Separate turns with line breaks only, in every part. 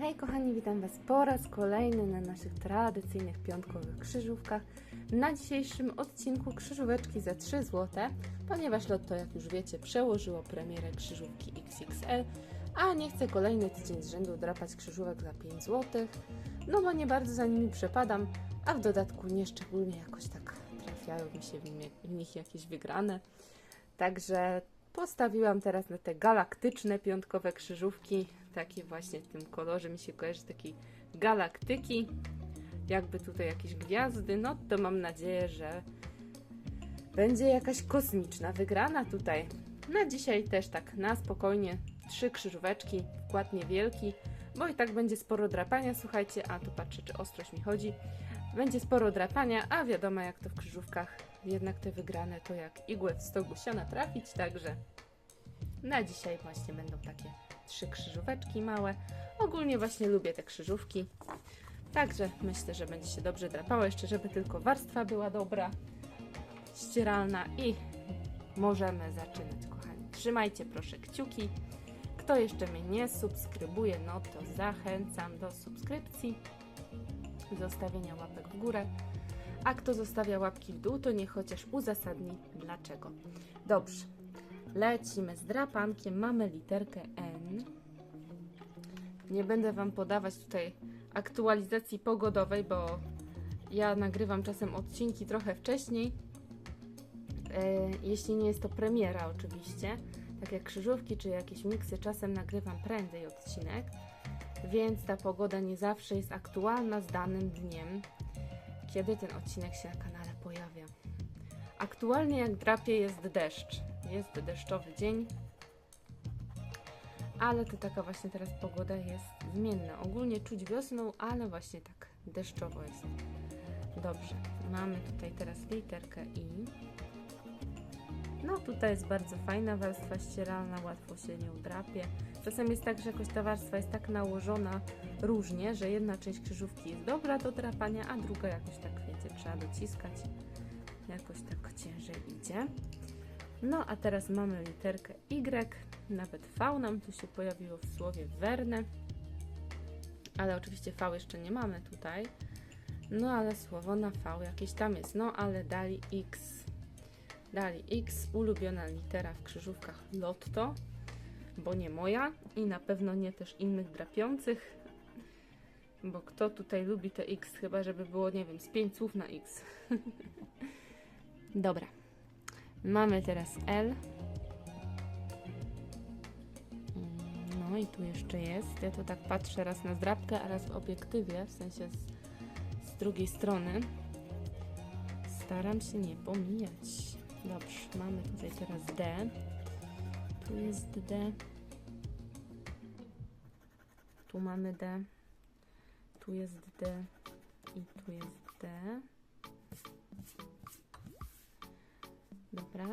Hej kochani, witam Was po raz kolejny na naszych tradycyjnych piątkowych krzyżówkach. Na dzisiejszym odcinku krzyżóweczki za 3 zł, ponieważ Lotto, jak już wiecie, przełożyło premierę krzyżówki XXL, a nie chcę kolejny tydzień z rzędu drapać krzyżówek za 5 zł, no bo nie bardzo za nimi przepadam, a w dodatku nie szczególnie jakoś tak trafiają mi się w nich jakieś wygrane. Także postawiłam teraz na te galaktyczne piątkowe krzyżówki. Takie właśnie w tym kolorze mi się kojarzy takiej galaktyki. Jakby tutaj jakieś gwiazdy. No to mam nadzieję, że będzie jakaś kosmiczna wygrana tutaj. Na dzisiaj też tak na spokojnie. Trzy krzyżóweczki, wkład niewielki, bo i tak będzie sporo drapania. Słuchajcie, a tu patrzę, czy ostrość mi chodzi. Będzie sporo drapania, a wiadomo jak to w krzyżówkach. Jednak te wygrane to jak igłę w stogu siana trafić, także na dzisiaj właśnie będą takie trzy krzyżóweczki małe. Ogólnie właśnie lubię te krzyżówki. Także myślę, że będzie się dobrze drapało. Jeszcze żeby tylko warstwa była dobra, ścieralna i możemy zaczynać, kochani. Trzymajcie proszę kciuki. Kto jeszcze mnie nie subskrybuje, no to zachęcam do subskrypcji, zostawienia łapek w górę. A kto zostawia łapki w dół, to niech chociaż uzasadni dlaczego. Dobrze, lecimy z drapankiem. Mamy literkę N. Nie będę Wam podawać tutaj aktualizacji pogodowej, bo ja nagrywam czasem odcinki trochę wcześniej. E, jeśli nie jest to premiera, oczywiście. Tak jak krzyżówki czy jakieś miksy, czasem nagrywam prędzej odcinek, więc ta pogoda nie zawsze jest aktualna z danym dniem kiedy ten odcinek się na kanale pojawia. Aktualnie jak drapie jest deszcz. Jest deszczowy dzień. Ale to taka właśnie teraz pogoda jest zmienna. Ogólnie czuć wiosną, ale właśnie tak deszczowo jest. Dobrze, mamy tutaj teraz literkę I. No tutaj jest bardzo fajna warstwa ścieralna, łatwo się nie udrapie. Czasem jest tak, że jakoś ta warstwa jest tak nałożona różnie, że jedna część krzyżówki jest dobra do drapania, a druga jakoś tak, wiecie, trzeba dociskać. Jakoś tak ciężej idzie. No a teraz mamy literkę Y, nawet V nam tu się pojawiło w słowie werne. Ale oczywiście V jeszcze nie mamy tutaj. No ale słowo na V jakieś tam jest. No ale dali X. Dali X, ulubiona litera w krzyżówkach Lotto, bo nie moja i na pewno nie też innych drapiących, bo kto tutaj lubi te X, chyba żeby było, nie wiem, z 5 słów na X. Dobra. Mamy teraz L. Mm, No i tu jeszcze jest. Ja to tak patrzę raz na zdrabkę, a raz w obiektywie, w sensie z, z drugiej strony. Staram się nie pomijać. Dobrze, mamy tutaj teraz D. Tu jest D. Tu mamy D. Tu jest D. I tu jest D. Dobra.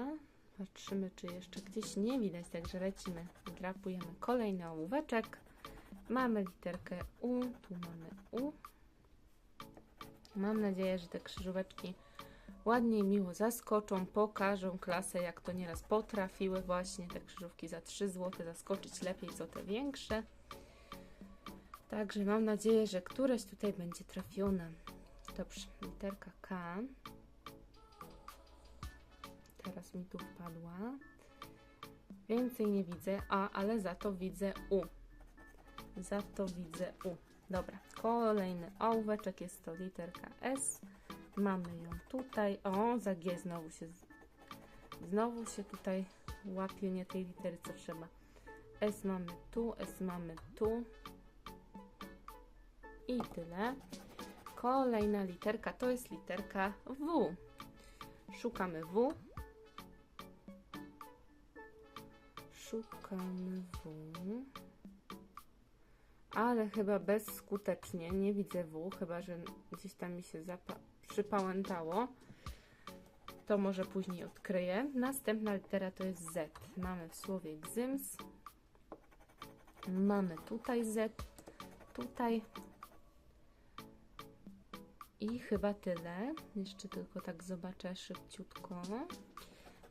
Patrzymy, czy jeszcze gdzieś nie widać, także lecimy. Drapujemy kolejny ołóweczek. Mamy literkę U. Tu mamy U. Mam nadzieję, że te krzyżóweczki ładnie miło zaskoczą, pokażą klasę, jak to nieraz potrafiły właśnie te krzyżówki za 3 zł zaskoczyć lepiej co te większe. Także mam nadzieję, że któreś tutaj będzie trafione. Dobrze, literka K. Teraz mi tu wpadła. Więcej nie widzę, a ale za to widzę U. Za to widzę U. Dobra, kolejny ołóweczek jest to literka S. Mamy ją tutaj. O, za G znowu się znowu się tutaj łapie nie tej litery co trzeba. S mamy tu, S mamy tu. I tyle. Kolejna literka to jest literka W. Szukamy W. Szukamy W. Ale chyba bezskutecznie. Nie widzę W, chyba że gdzieś tam mi się zapa- przypałętało. To może później odkryję. Następna litera to jest Z. Mamy w słowie gzyms. Mamy tutaj Z. Tutaj. I chyba tyle. Jeszcze tylko tak zobaczę szybciutko.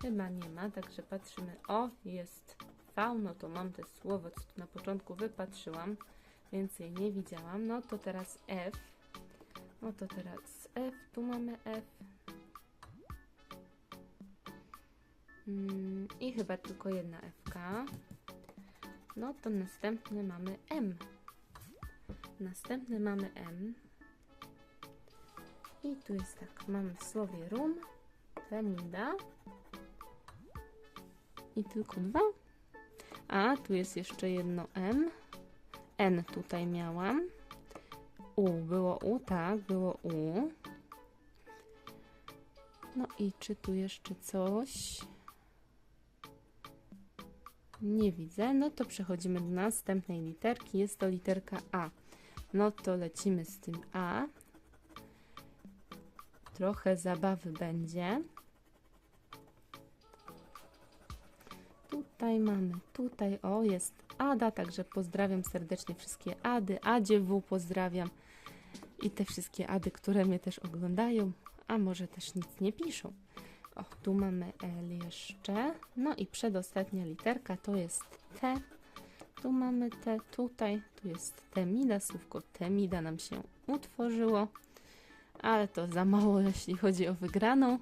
Chyba nie ma, także patrzymy. O, jest V, no to mam te słowo, co tu na początku wypatrzyłam. Więcej nie widziałam. No to teraz F. No to teraz F. Tu mamy F. Mm, I chyba tylko jedna F. No to następny mamy M. Następny mamy M. I tu jest tak, mamy w słowie rum, femida. I tylko dwa. A, tu jest jeszcze jedno M. N tutaj miałam. U, było U, tak, było U. No i czy tu jeszcze coś? Nie widzę. No to przechodzimy do następnej literki. Jest to literka A. No to lecimy z tym A. Trochę zabawy będzie. Tutaj mamy, tutaj o jest Ada, także pozdrawiam serdecznie wszystkie Ady, Adzie W pozdrawiam i te wszystkie Ady, które mnie też oglądają, a może też nic nie piszą. O, tu mamy L jeszcze, no i przedostatnia literka to jest T. Tu mamy T, tutaj, tu jest Temida, słówko Temida nam się utworzyło, ale to za mało, jeśli chodzi o wygraną.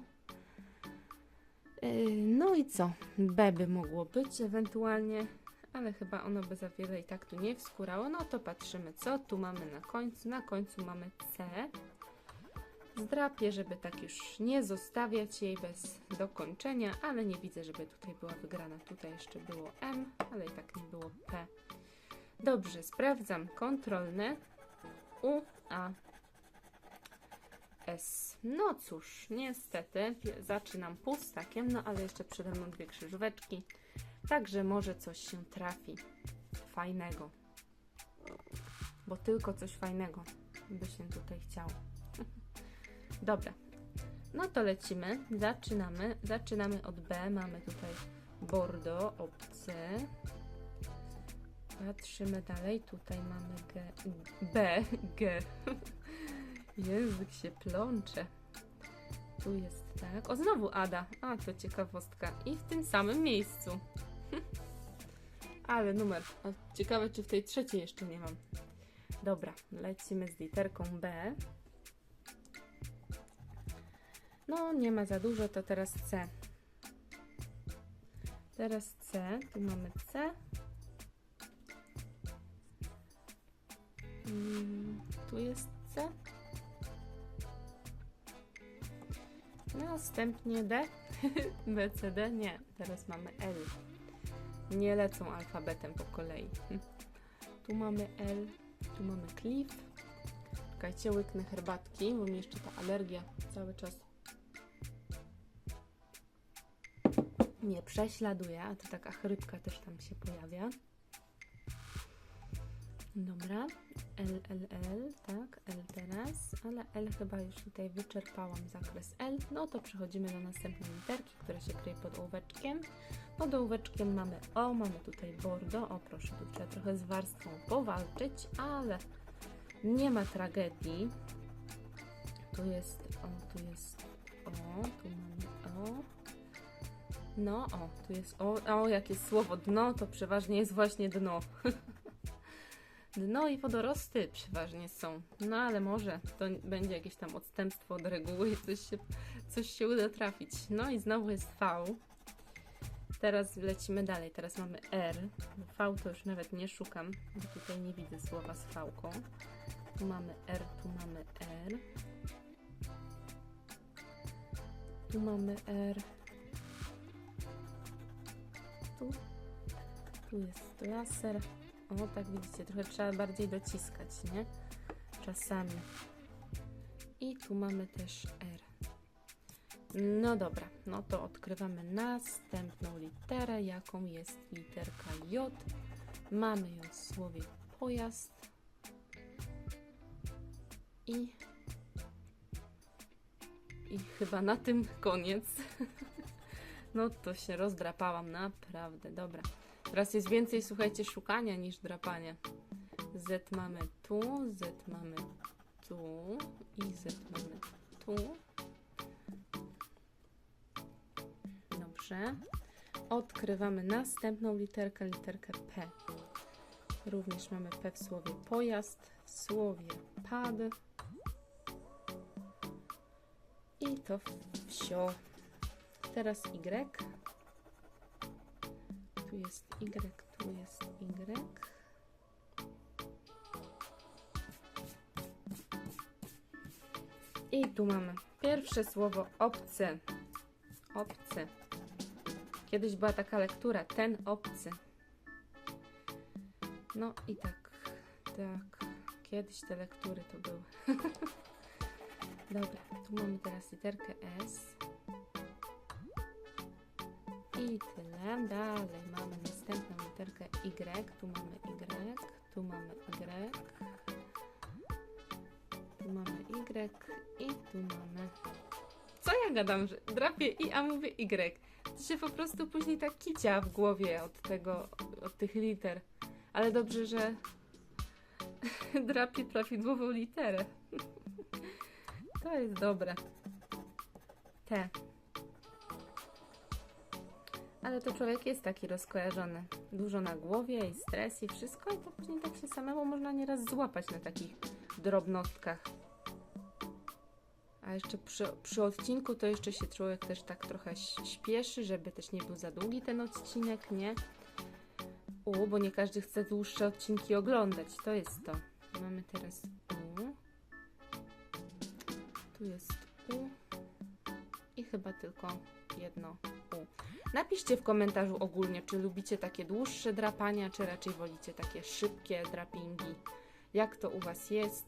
Yy, No i co? B by mogło być ewentualnie, ale chyba ono by za wiele i tak tu nie wskórało. No to patrzymy, co tu mamy na końcu. Na końcu mamy C. Zdrapię, żeby tak już nie zostawiać jej bez dokończenia, ale nie widzę, żeby tutaj była wygrana. Tutaj jeszcze było M, ale i tak nie było P. Dobrze, sprawdzam kontrolne. U, A, S. No cóż, niestety zaczynam pustakiem, no ale jeszcze przede mną dwie krzyżóweczki, także może coś się trafi fajnego. Bo tylko coś fajnego by się tutaj chciało. Dobra, no to lecimy, zaczynamy, zaczynamy od B, mamy tutaj Bordeaux, opcję. Patrzymy dalej, tutaj mamy G, B, G. Język się plącze. Tu jest tak. O, znowu Ada. A, to ciekawostka. I w tym samym miejscu. Ale numer. A ciekawe, czy w tej trzeciej jeszcze nie mam. Dobra, lecimy z literką B. No, nie ma za dużo, to teraz C. Teraz C. Tu mamy C. Mm, tu jest C. Następnie D. B, C, D. Nie, teraz mamy L. Nie lecą alfabetem po kolei. Tu mamy L, tu mamy Cliff. Czekajcie, łyknę herbatki, bo mi jeszcze ta alergia cały czas mnie prześladuje, a to taka chrypka też tam się pojawia. Dobra, L, L, L, tak, L teraz, ale L chyba już tutaj wyczerpałam zakres L. No to przechodzimy do następnej literki, która się kryje pod ołóweczkiem. Pod ołóweczkiem mamy O, mamy tutaj Bordo. O, proszę, tu trzeba trochę z warstwą powalczyć, ale nie ma tragedii. Tu jest O, tu jest O, tu mamy O. No, o, tu jest O, o, jakie słowo dno, to przeważnie jest właśnie dno. Dno i wodorosty przeważnie są. No ale może to będzie jakieś tam odstępstwo od reguły i coś się, coś się uda trafić. No i znowu jest V. Teraz lecimy dalej. Teraz mamy R. V to już nawet nie szukam, bo tutaj nie widzę słowa z V. -ką. Tu mamy R, tu mamy R. Tu mamy R. Tu. Tu jest laser. O, tak widzicie, trochę trzeba bardziej dociskać, nie? Czasami. I tu mamy też R. No dobra, no to odkrywamy następną literę, jaką jest literka J. Mamy ją w słowie pojazd. I, I chyba na tym koniec. No to się rozdrapałam, naprawdę, dobra. Teraz jest więcej, słuchajcie, szukania niż drapania. Z mamy tu, Z mamy tu i Z mamy tu. Dobrze. Odkrywamy następną literkę, literkę P. Również mamy P w słowie pojazd, w słowie pad. I to wsio. Teraz Y. Tu jest Y, tu jest Y. I tu mamy pierwsze słowo obcy. Obcy. Kiedyś była taka lektura, ten obcy. No i tak, tak. Kiedyś te lektury to były. Dobra, tu mamy teraz literkę S. I tyle. Dalej mamy następną literkę Y. Tu mamy Y. Tu mamy Y. Tu mamy Y. I tu mamy. Co ja gadam, że drapię I, a mówię Y. To się po prostu później tak kicia w głowie od tego, od tych liter. Ale dobrze, że drapię prawidłową literę. To jest dobre. T. Ale to człowiek jest taki rozkojarzony. Dużo na głowie i stres i wszystko, i to później tak się samemu można nieraz złapać na takich drobnostkach. A jeszcze przy, przy odcinku to jeszcze się człowiek też tak trochę śpieszy, żeby też nie był za długi ten odcinek, nie? U, bo nie każdy chce dłuższe odcinki oglądać. To jest to. Mamy teraz U. Tu jest U. I chyba tylko jedno. Napiszcie w komentarzu ogólnie, czy lubicie takie dłuższe drapania, czy raczej wolicie takie szybkie drapingi. Jak to u Was jest?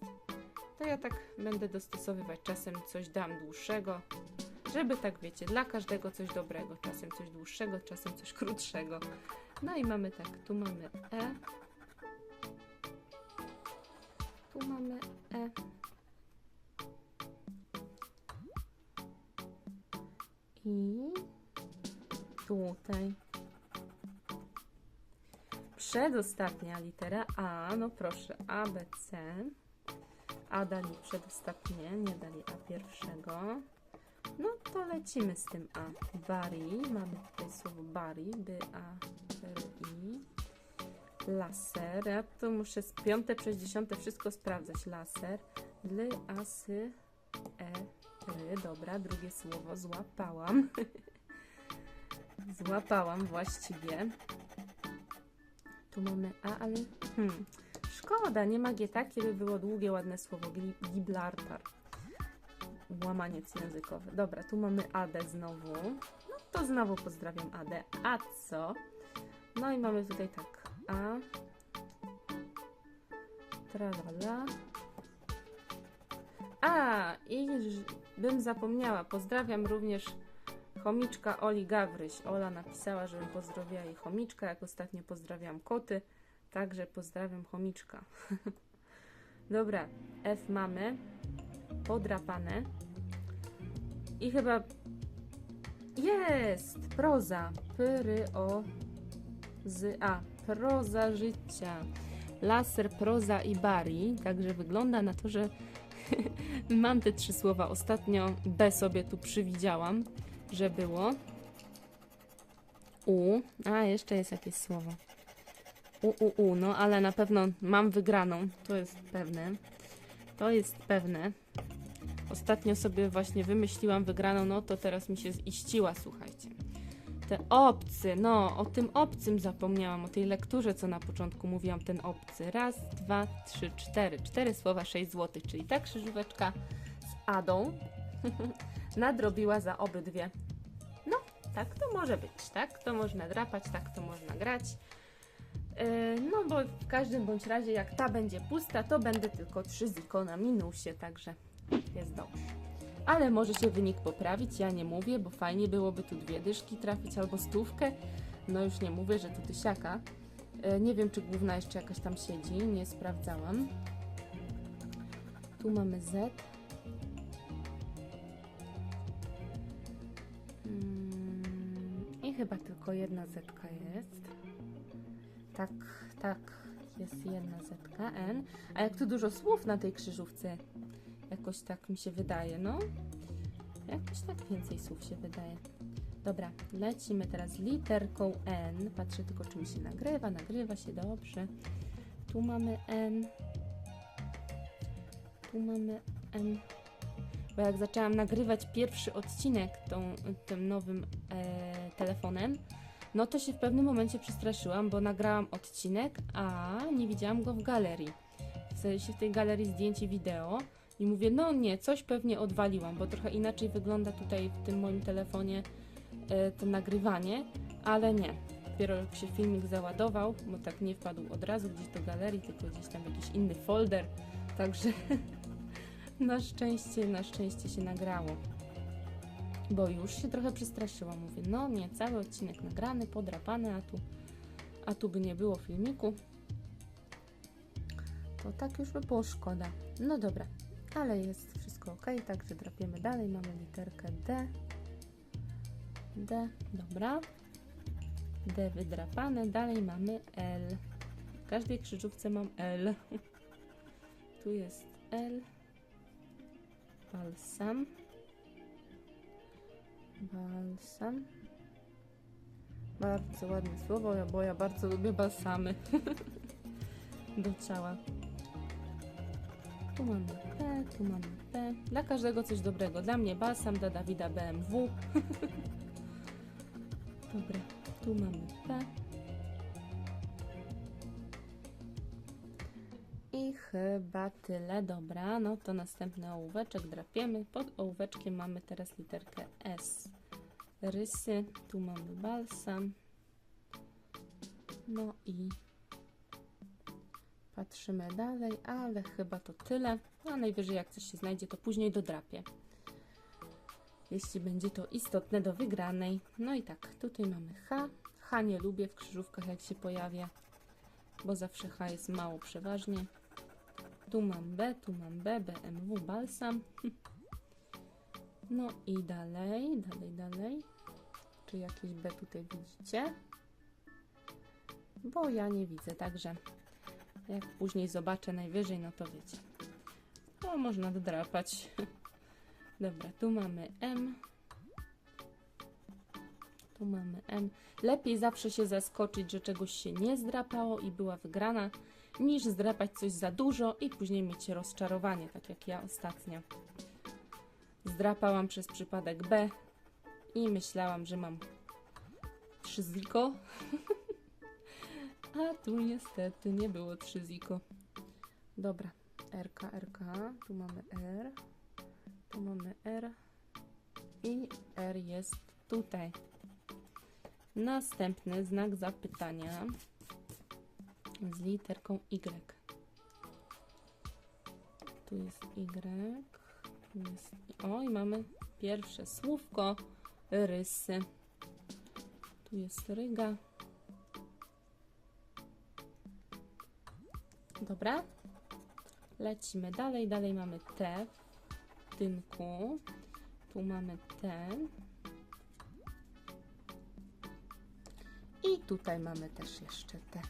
To ja tak będę dostosowywać. Czasem coś dam dłuższego, żeby tak wiecie, dla każdego coś dobrego. Czasem coś dłuższego, czasem coś krótszego. No i mamy tak, tu mamy E. Tu mamy E. I tutaj. Przedostatnia litera A, no proszę, A, B, C. A dali przedostatnie, nie dali A pierwszego. No to lecimy z tym A. Bari, mamy tutaj słowo bari, by A, R, I. Laser, ja tu muszę z piąte przez dziesiąte wszystko sprawdzać. Laser, ly, asy, e, ry. Dobra, drugie słowo złapałam. złapałam właściwie. Tu mamy A, ale hmm, szkoda, nie ma G takie, by było długie, ładne słowo. Gibraltar. Łamaniec językowy. Dobra, tu mamy AD znowu. No to znowu pozdrawiam AD. A co? No i mamy tutaj tak. A. Tralala. A, i bym zapomniała. Pozdrawiam również chomiczka Oli Gawryś. Ola napisała, żebym pozdrowiła jej chomiczka, jak ostatnio pozdrawiam koty. Także pozdrawiam chomiczka. Dobra, F mamy. Podrapane. I chyba jest proza. Pyry o z A. Proza życia. Laser, proza i bari. Także wygląda na to, że mam te trzy słowa. Ostatnio B sobie tu przywidziałam, że było. U. A, jeszcze jest jakieś słowo. U, u, u. No, ale na pewno mam wygraną. To jest pewne. To jest pewne. Ostatnio sobie właśnie wymyśliłam wygraną, no to teraz mi się ziściła, słuchajcie. Te obcy, no, o tym obcym zapomniałam, o tej lekturze, co na początku mówiłam, ten obcy. Raz, dwa, trzy, cztery. Cztery słowa, sześć złotych, czyli ta krzyżóweczka z Adą nadrobiła za obydwie. No, tak to może być, tak to można drapać, tak to można grać. Yy, No bo w każdym bądź razie jak ta będzie pusta, to będę tylko trzy ziko na minusie, także jest dobrze. Ale może się wynik poprawić, ja nie mówię, bo fajnie byłoby tu dwie dyszki trafić albo stówkę. No już nie mówię, że tu tysiaka. E, Nie wiem, czy główna jeszcze jakaś tam siedzi, nie sprawdzałam. Tu mamy Z. chyba tylko jedna zetka jest. Tak, tak, jest jedna zetka, N. A jak tu dużo słów na tej krzyżówce, jakoś tak mi się wydaje, no. Jakoś tak więcej słów się wydaje. Dobra, lecimy teraz literką N. Patrzę tylko, czy mi się nagrywa. Nagrywa się dobrze. Tu mamy N. Tu mamy N. Bo jak zaczęłam nagrywać pierwszy odcinek tą, tym nowym e, telefonem, no to się w pewnym momencie przestraszyłam, bo nagrałam odcinek, a nie widziałam go w galerii. W sensie w tej galerii zdjęć i wideo. I mówię, no nie, coś pewnie odwaliłam, bo trochę inaczej wygląda tutaj w tym moim telefonie e, to nagrywanie, ale nie. Dopiero jak się filmik załadował, bo tak nie wpadł od razu gdzieś do galerii, tylko gdzieś tam jakiś inny folder. Także na szczęście, na szczęście się nagrało. Bo już się trochę przestraszyłam. Mówię, no nie, cały odcinek nagrany, podrapany, a tu, a tu by nie było filmiku. To tak już by było szkoda. No dobra, ale jest wszystko ok, także drapiemy dalej. Mamy literkę D. D, dobra. D wydrapane, dalej mamy L. W każdej krzyżówce mam L. Tu jest L. Balsam. Balsam. Bardzo ładne słowo, bo ja bardzo lubię balsamy do ciała. Tu mamy P, tu mamy P. Dla każdego coś dobrego. Dla mnie balsam, dla Dawida BMW. Dobra, tu mamy P. chyba tyle, dobra. No to następny ołóweczek drapiemy. Pod ołóweczkiem mamy teraz literkę S. Rysy, tu mamy balsam. No i patrzymy dalej, ale chyba to tyle. A najwyżej jak coś się znajdzie, to później dodrapię. Jeśli będzie to istotne do wygranej. No i tak, tutaj mamy H. H nie lubię w krzyżówkach jak się pojawia, bo zawsze H jest mało przeważnie. Tu mam B, tu mam B, BMW, balsam. No i dalej, dalej, dalej. Czy jakieś B tutaj widzicie? Bo ja nie widzę, także jak później zobaczę najwyżej, no to wiecie. No, można dodrapać. Dobra, tu mamy M. Tu mamy M. Lepiej zawsze się zaskoczyć, że czegoś się nie zdrapało i była wygrana, niż zdrapać coś za dużo i później mieć rozczarowanie, tak jak ja ostatnio. Zdrapałam przez przypadek B i myślałam, że mam trzy ziko. A tu niestety nie było trzy ziko. Dobra, RK, RK, tu mamy R, tu mamy R i R jest tutaj. Następny znak zapytania z literką Y. Tu jest Y. Tu jest... O, i mamy pierwsze słówko rysy. Tu jest ryga. Dobra. Lecimy dalej. Dalej mamy T w tynku. Tu mamy ten. I tutaj mamy też jeszcze T.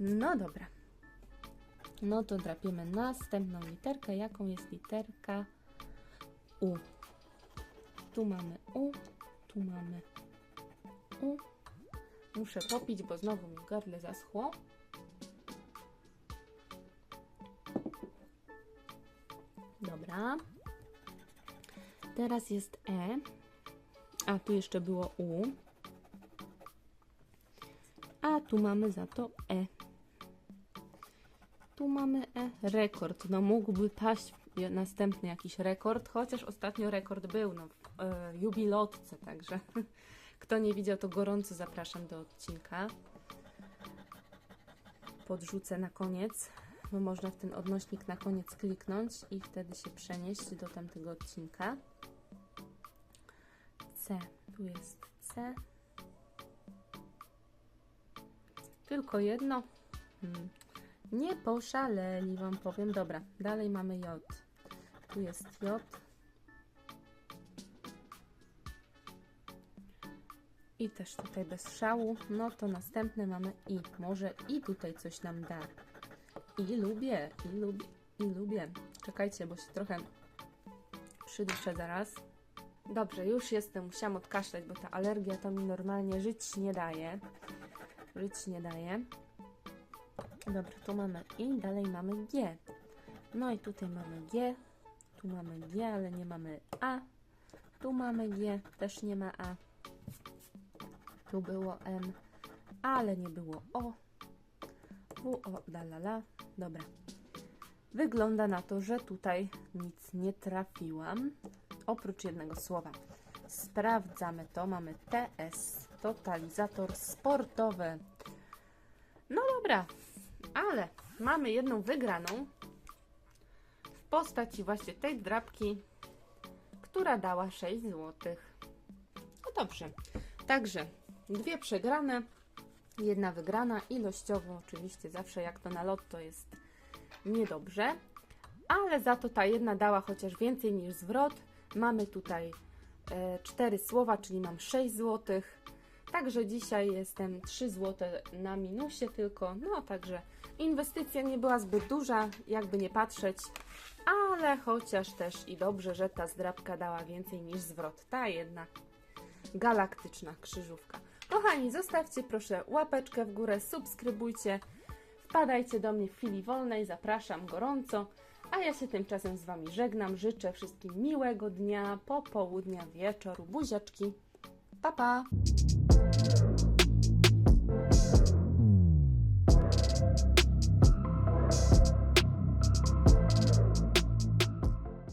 No dobra. No to drapiemy następną literkę. Jaką jest literka U? Tu mamy U, tu mamy U. Muszę popić, bo znowu mi gardle zaschło. Dobra. Teraz jest E. A tu jeszcze było U. A tu mamy za to E. Tu mamy E. Rekord. No mógłby paść następny jakiś rekord, chociaż ostatnio rekord był no, w e, jubilotce, także kto nie widział, to gorąco zapraszam do odcinka. Podrzucę na koniec, bo można w ten odnośnik na koniec kliknąć i wtedy się przenieść do tamtego odcinka. C. Tu jest C. Tylko jedno. Hmm. Nie poszaleli, wam powiem. Dobra, dalej mamy J. Tu jest J. I też tutaj bez szału. No to następne mamy I. Może i tutaj coś nam da. I lubię, i lubię, i lubię. Czekajcie, bo się trochę przyduszę zaraz. Dobrze, już jestem. Musiałam odkaszleć, bo ta alergia to mi normalnie żyć nie daje. Żyć nie daje. Dobra, tu mamy I, dalej mamy G. No i tutaj mamy G, tu mamy G, ale nie mamy A. Tu mamy G, też nie ma A. Tu było M, ale nie było O. W, O, la, la, la. Dobra. Wygląda na to, że tutaj nic nie trafiłam. Oprócz jednego słowa. Sprawdzamy to. Mamy TS, totalizator sportowy. No dobra, ale mamy jedną wygraną w postaci właśnie tej drapki, która dała 6 zł. No dobrze, także dwie przegrane, jedna wygrana. Ilościowo oczywiście zawsze jak to na lotto jest niedobrze, ale za to ta jedna dała chociaż więcej niż zwrot. Mamy tutaj e, cztery słowa, czyli mam 6 zł. Także dzisiaj jestem 3 zł na minusie tylko. No także inwestycja nie była zbyt duża, jakby nie patrzeć, ale chociaż też i dobrze, że ta zdrabka dała więcej niż zwrot. Ta jedna galaktyczna krzyżówka. Kochani, zostawcie proszę łapeczkę w górę, subskrybujcie, wpadajcie do mnie w chwili wolnej, zapraszam gorąco. A ja się tymczasem z Wami żegnam. Życzę wszystkim miłego dnia, popołudnia, wieczoru, buziaczki. Pa, pa! Thank you.